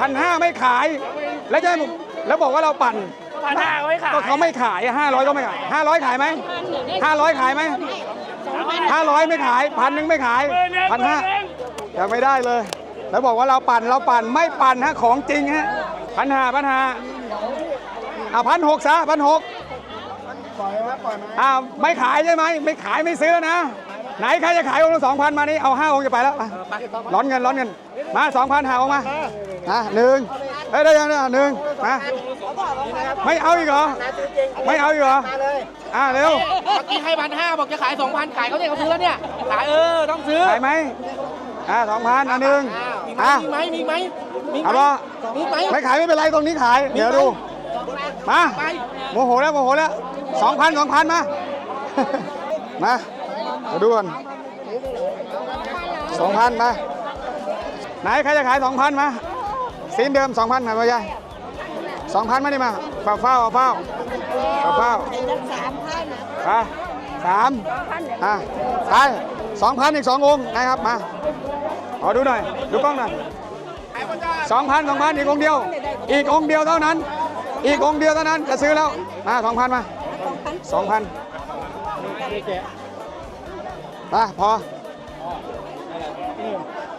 พันห้าไม่ขาย แล้วจะให้ผมแล้วบอกว่าเราปั่นพันห้าเขาไม่ขาย ก็เขาไม่ขายห้าร้อยก็ไม่ขายห้าร้อยขายไหมห้าร้อยขายไหมห้าร้อยไม่ขายพันหนึ่งไม่ขายหมื่นหนึ่งพันห้าหมื่นหนึ่งยังไม่ได้เลย แล้วบอกว่าเราปั่นเราปั่นไม่ปั่นฮะของจริงฮะพันห้าพันห้าอะพันหกซะพันหกอ่าไม่ขายใช่ไหมไม่ขายไม่ซื้อนะ ไหนใครจะขายองค์ละสองพันมานี่เอาห้าองค์จะไปแล้วไปร้อนเงินร้อนเงินมาสองพันหาออกมาอะหนึ่งเอ้ยได้ยังเนี่ยหนึ่งมาไม่เอาอีกเหรอไม่เอาอีกเหรออะเร็วเมื่อกี้ให้พันห้าบอกจะขายสองพันขายเขาเนี่ยเขาซื้อแล้วเนี่ยขายเออต้องซื้อขายไหมอะสองพันอะหนึ่งมีไหมอะมีไหมมีไหมมีไหมเอาป่ะมีไหมไม่ขายไม่เป็นไรตรงนี้ขายเดี๋ยวดูมาไปโมโหแล้วโมโหแล้วสองพันสองพันมา มา มาดูกันสองพันมา ไหนใครจะขายสองพันมาซีนเดิมสองพันมาพ่อใหญ่สองพันมาดิมาเฝ้าเฝ้าเฝ้าเฝ้าเฝ้าอะสามอะไปสองพันอีกสององค์นะครับมาขอดูหน่อย ดูกล้องหน่อยสองพันสองพันอีกองค์เดียว อีกองค์เดียวเท่านั้น อีกองค์เดียวเท่านั้นจะซื้อแล้วมาสองพันมาสองพัน มาพอ